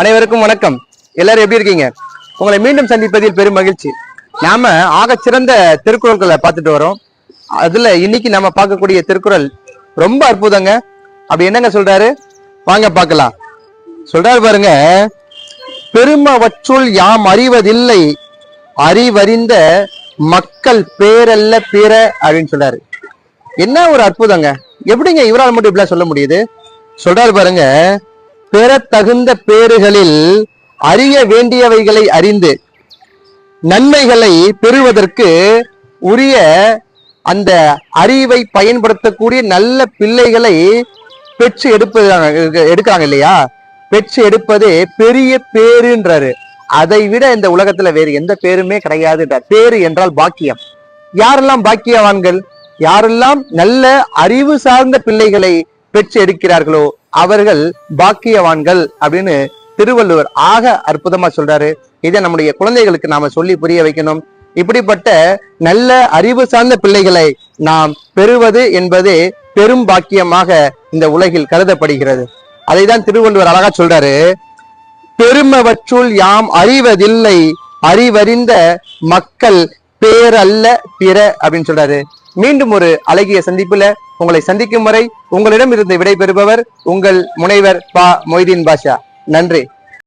அனைவருக்கும் வணக்கம். எல்லாரும் எப்படி இருக்கீங்க? உங்களை மீண்டும் சந்திப்பதில் பெரும் மகிழ்ச்சி. நாம ஆக சிறந்த திருக்குறள்களை பார்த்துட்டு வரோம். அதுல இன்னைக்கு நாம பார்க்கக்கூடிய திருக்குறள் ரொம்ப அற்புதங்க. அப்படி என்னங்க சொல்றாரு? வாங்க பார்க்கலாம். சொல்றாரு பாருங்க பெருமவற்றுள் யாம் அறிவதில்லை. அறிவறிந்த மக்கள் பேரல்ல பேர அப்படின்னு சொல்றாரு. என்ன ஒரு அற்புதங்க. எப்படிங்க இவரால் மட்டும் இப்படிலாம் சொல்ல முடியுது? சொல்றாரு பாருங்க பெற தகுந்த பேறுகளில் அறிய வேண்டியவைகளை அறிந்து நன்மைகளை பெறுவதற்கு உரிய அந்த அறிவை பயன்படுத்தக்கூடிய நல்ல பிள்ளைகளை பெற்று எடுப்பது எடுக்கிறாங்க இல்லையா? பெற்று எடுப்பதே பெரிய பேருன்றாரு அதை விட இந்த உலகத்துல வேறு எந்த பேருமே கிடையாதுன்றார். பேரு என்றால் பாக்கியம். யாரெல்லாம் பாக்கியவான்கள்? யாரெல்லாம் நல்ல அறிவு சார்ந்த பிள்ளைகளை பெற்று எடுக்கிறார்களோ அவர்கள் பாக்கியவான்கள் அப்படின்னு திருவள்ளுவர் ஆக அற்புதமா சொல்றாரு. இதை நம்முடைய குழந்தைகளுக்கு நாம சொல்லி புரிய வைக்கணும். இப்படிப்பட்ட நல்ல அறிவு சார்ந்த பிள்ளைகளை நாம் பெறுவது என்பது பெரும் பாக்கியமாக இந்த உலகில் கருதப்படுகிறது. அதைதான் திருவள்ளுவர் அழகா சொல்றாரு. பெருமவற்றுள் யாம் அறிவதில்லை அறிவறிந்த மக்கள் பேரல்ல பிற அப்படின்னு சொல்றாரு. மீண்டும் ஒரு அழகிய சந்திப்புல உங்களை சந்திக்கும் வரை உங்களிடம் இருந்து விடைபெறுபவர் உங்கள் முனைவர் பா மொய்தீன் பாஷா. நன்றி.